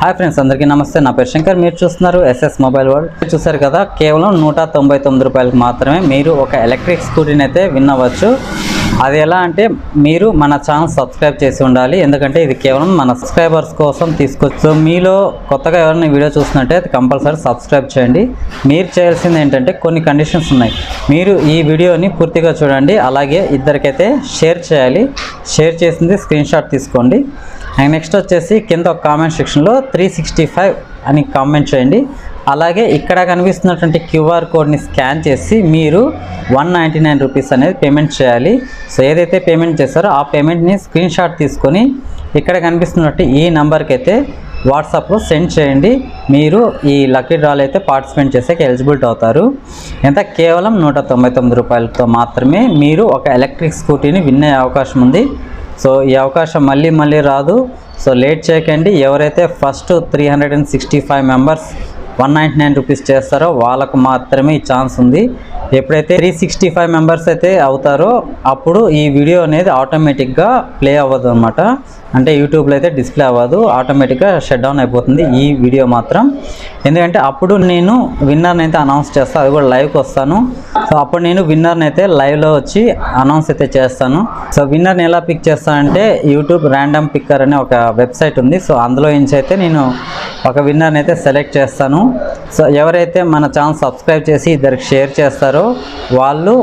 Hi friends అందరికీ నమస్తే. నా పేరు శంకర్. మీరు చూస్తున్నారు ఎస్ఎస్ మొబైల్ వరల్డ్. చూసారు కదా కేవలం నూట తొంభై తొమ్మిది రూపాయలకు మాత్రమే మీరు ఒక ఎలక్ట్రిక్ స్కూటీని అయితే విన్నవచ్చు. అది ఎలా అంటే మీరు మన ఛానల్ సబ్స్క్రైబ్ చేసి ఉండాలి. ఎందుకంటే ఇది కేవలం మన సబ్స్క్రైబర్స్ కోసం తీసుకొచ్చు. మీలో కొత్తగా ఎవరైనా వీడియో చూస్తున్నట్టే కంపల్సరీ సబ్స్క్రైబ్ చేయండి. మీరు చేయాల్సింది ఏంటంటే కొన్ని కండిషన్స్ ఉన్నాయి. మీరు ఈ వీడియోని పూర్తిగా చూడండి. అలాగే ఇద్దరికైతే షేర్ చేయాలి. షేర్ చేసింది స్క్రీన్ షాట్ తీసుకోండి. అండ్ నెక్స్ట్ వచ్చేసి కింద ఒక కామెంట్ సెక్షన్లో త్రీ సిక్స్టీ ఫైవ్ అని కామెంట్ చేయండి. అలాగే ఇక్కడ కనిపిస్తున్నటువంటి క్యూఆర్ కోడ్ని స్కాన్ చేసి మీరు వన్ నైంటీ నైన్ రూపీస్ అనేది పేమెంట్ చేయాలి. సో ఏదైతే పేమెంట్ చేస్తారో ఆ పేమెంట్ని స్క్రీన్ షాట్ తీసుకొని ఇక్కడ కనిపిస్తున్నట్టు ఈ నెంబర్కి అయితే వాట్సాప్లో సెండ్ చేయండి. మీరు ఈ లక్కీ డ్రాల్ అయితే పార్టిసిపేట్ చేసేకి ఎలిజిబిలిటీ అవుతారు. ఎంత? కేవలం నూట తొంభై తొమ్మిది రూపాయలతో మాత్రమే మీరు ఒక ఎలక్ట్రిక్ స్కూటీని విన్ అయ్యే అవకాశం ఉంది. సో ఈ అవకాశం మళ్ళీ మళ్ళీ రాదు. సో లేట్ చేయకండి. ఎవరైతే first three hundred and sixty five members one ninety nine rupees చేస్తారో వాళ్ళకు మాత్రమే ఈ ఛాన్స్ ఉంది. ఎప్పుడైతే త్రీ సిక్స్టీ ఫైవ్ మెంబర్స్ అయితే అవుతారో అప్పుడు ఈ వీడియో అనేది ఆటోమేటిక్గా ప్లే అవ్వదు అనమాట అంటే యూట్యూబ్లో అయితే డిస్ప్లే అవ్వదు. ఆటోమేటిక్గా షట్ డౌన్ అయిపోతుంది ఈ వీడియో మాత్రం. ఎందుకంటే అప్పుడు నేను విన్నర్ని అయితే అనౌన్స్ చేస్తాను అది కూడా లైవ్కి వస్తాను. సో అప్పుడు నేను విన్నర్ని అయితే లైవ్లో వచ్చి అనౌన్స్ అయితే చేస్తాను. సో విన్నర్ని ఎలా పిక్ చేస్తానంటే యూట్యూబ్ ర్యాండమ్ పిక్కర్ అనే ఒక వెబ్సైట్ ఉంది. సో అందులో నుంచి అయితే నేను ఒక విన్నర్ని అయితే సెలెక్ట్ చేస్తాను. సో ఎవరైతే మన ఛానల్ సబ్స్క్రైబ్ చేసి ఇద్దరికి షేర్ చేస్తారో వాళ్ళు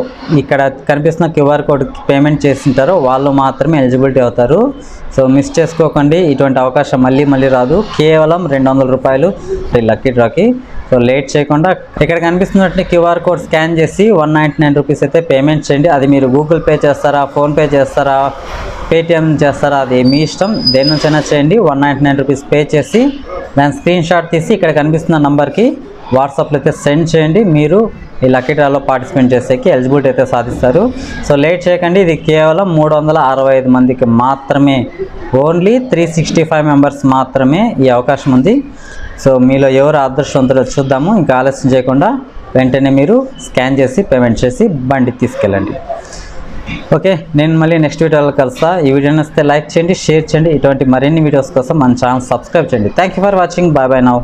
ఇక్కడ కనిపిస్తున్న క్యూఆర్ కోడ్ పేమెంట్ చేసింటారో వాళ్ళు మాత్రమే ఎలిజిబిలిటీ అవుతారు. సో మిస్ చేసుకోకండి. ఇటువంటి అవకాశం మళ్ళీ మళ్ళీ రాదు. కేవలం రెండు వందల రూపాయలు. ఈ లక్కీ డ్రాకి సో లేట్ చేయకుండా ఇక్కడ కనిపిస్తున్నట్టు క్యూఆర్ కోడ్ స్కాన్ చేసి వన్ నైంటీ నైన్ రూపీస్ అయితే పేమెంట్ చేయండి. అది మీరు గూగుల్ పే చేస్తారా ఫోన్పే చేస్తారా పేటిఎం చేస్తారా అది మీ ఇష్టం. దేని నుంచైనా చేయండి. One ninety nine rupees pay చేసి దాని స్క్రీన్ షాట్ తీసి ఇక్కడ కనిపిస్తున్న నంబర్కి వాట్సాప్లో అయితే సెండ్ చేయండి. మీరు ఈ లక్కీ డ్రాలో పార్టిసిపేట్ చేసేకి ఎలిజిబిలిటీ అయితే సాధిస్తారు. సో లేట్ చేయకండి. ఇది కేవలం మూడు వందల అరవై ఐదు మందికి మాత్రమే. Only three sixty five members మాత్రమే ఈ అవకాశం ఉంది. సో మీలో ఎవరు అదృష్టవంతులో చూద్దాము. ఇంకా ఆలస్యం చేయకుండా వెంటనే మీరు స్కాన్ చేసి పేమెంట్ చేసి బండి తీసుకెళ్ళండి. ఓకే నేను మళ్ళీ నెక్స్ట్ వీడియోలో కలుస్తా. ఈ వీడియో నచ్చితే లైక్ చేయండి షేర్ చేయండి. ఇటువంటి మరిన్ని వీడియోస్ కోసం మన ఛానల్ సబ్స్క్రైబ్ చేయండి. Thank you for watching bye bye now